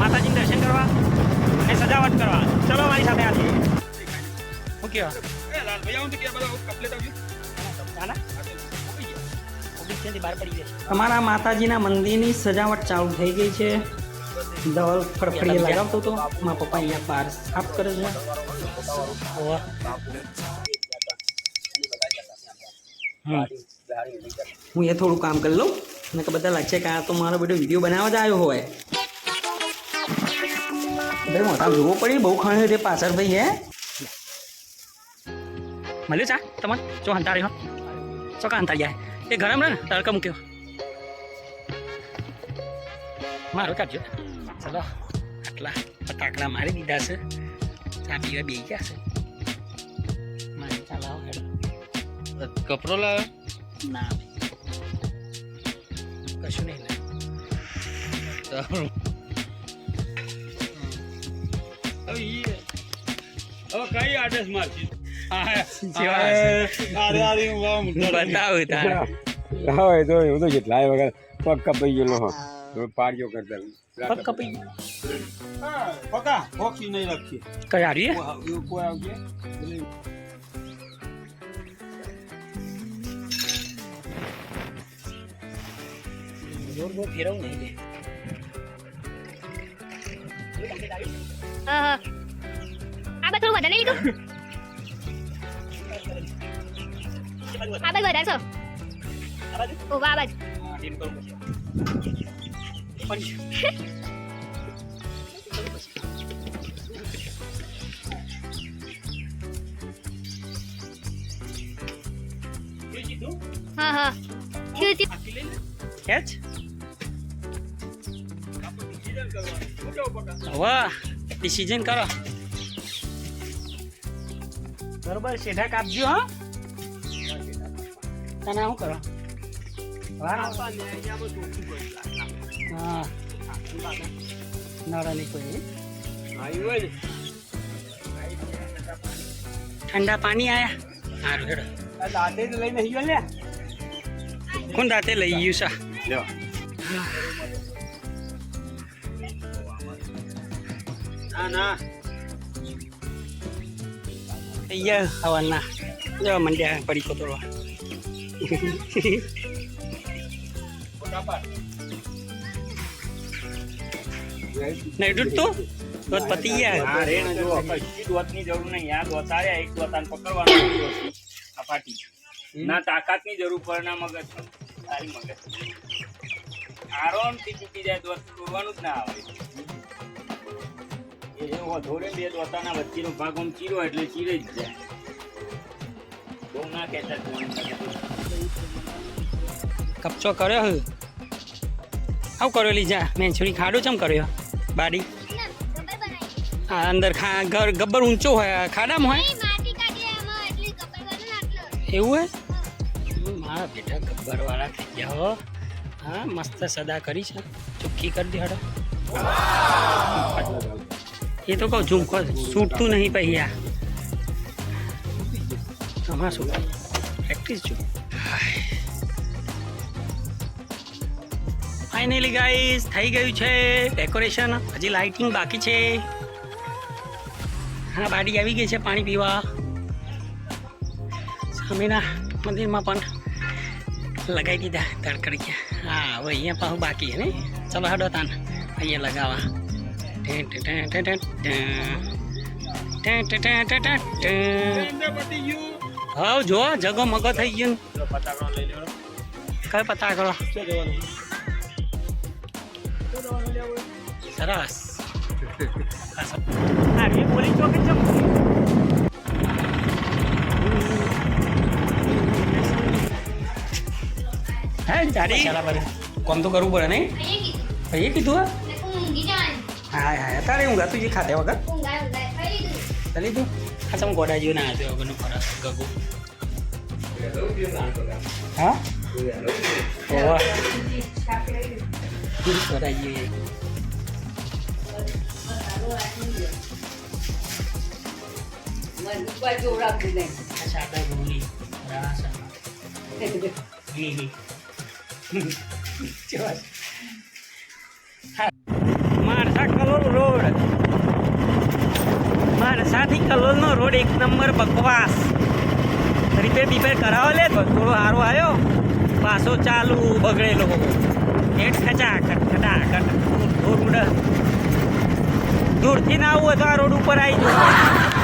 માતાજીના દર્શન કરવા અને સજાવટ કરવા. ચલો મારી સાથે આજે શું કહેવા? અમારા માતાજીના મંદિરની સજાવટ ચાલુ થઈ ગઈ છે. ધવલ ફડફડીએ લગાવતો હતો. મારા પપ્પા અહીંયા બહાર સાફ કરે છે. હું એ થોડું કામ કરી લઉં. મેં કે બધા લાગશે કે આ તો મારો બધો વીડિયો બનાવવા જ આવ્યો હોય. ભાઈ મોટા જોવો પડી બહુ ખાણ્યું તે પાછળ ભાઈ હે? મળ્યું ચા તમને? જો હંતાડી હો. ચોકા હંતા ગયા એ ગરમ રહે ને તડકા મૂક્યો. મારો કાઢજો. ચલો આટલા ફટાકડા મારી દીધા છે. ચા પીવા બે ગયા છે. મારે ચા લાવો કપડો લાવ્યો? ના કશું નહીં લાવ્યો. હવે કપાઈ કપી પકા હોકી નહીં રાખી કઈ જોર બોર ફેરવું નહીં આ થોડું વધારે લીધું આ બાજુ વધારે છો? ઓ, વાહ બાજુ હા હા. કેચ? વાહ. ડિસિઝન કરો. બરોબર સીધા કાપજો હા. તને શું કરો? હા. નળા કોઈ. ઠંડા પાણી આયા. સારું હેડો. દાદે લઈને ગયો લે કોણ દાંતે લઈ ગયું છે? ના ના અહીંયા હવાના જો મંડ્યા પડી કોતરવા નહીં ડૂબતું દોત પતી ગયા હા રે ને જો કશી દોતની જરૂર નહીં આ દોતાર્યા એક દોતાને પકડવાનો આ પાટી ના તાકાતની જરૂર પડે ના મગજ તારી મગજ આરામથી ચૂકી જાય દોત તોડવાનું જ ના આવે એ જે ધોળે બે દોતાના વચ્ચેનો ભાગ આમ ચીરો એટલે ચીરે જ જાય. બહુ ના કહેતા કપચો કર્યો હે? આવું કર્યો લીજા? મેં છોડી ખાડો ચમ કર્યો? બાડી? આ અંદર ખા ઘર ગબ્બર ઊંચો હોય આ ખાડામાં હોય? માટી કાઢી એમાં એટલી કપડ વાળું નાખલો એવું હે? હમ, મારા બેટા ગબ્બર વાળા થઈ ગયા હો. હા મસ્ત સદા કરી છે. ચોખ્ખી કરી દે હડો. એ તો કહું ઝુમકો છૂટતું નહીં પછી આ તમારે શું પ્રેક્ટિસ જો ફાઇનલી ગાઈસ થઈ ગયું છે ડેકોરેશન હજી લાઇટિંગ બાકી છે. હા, બાડી આવી ગઈ છે પાણી પીવા. સામેના મંદિરમાં પણ લગાવી દીધા તડકડિયા હા, હવે અહીંયા પાછું બાકી છે ને. ચલો, હાડો તાન. અહીંયા લગાવવા. હા જો જગો મગો થઈ ગયું. કઈ પતાકડો? સરસ. પોલીસ ચોકી જમ હે જાડી કોમ તો કરવું પડે નહીં? ભાઈએ કીધું. હા? હા હા તારે ઊંઘા તું જે ખાતે વગર ખાઈ લીધું? હા તમે ગોડા જેવું ના આવ્યો વગરનું ફરક ગગો. હા? ઓવા. મારા સાથી કલોલનો રોડ એક નંબર બકવાસ. રિપેર બિપેર કરાવો લે થોડો સારો આવ્યો પાછો ચાલુ બગડેલો. હેઠ ખચા ખટ ખટા રોડ દૂરથી ના આવું હોય તો આ રોડ ઉપર આવી જવું.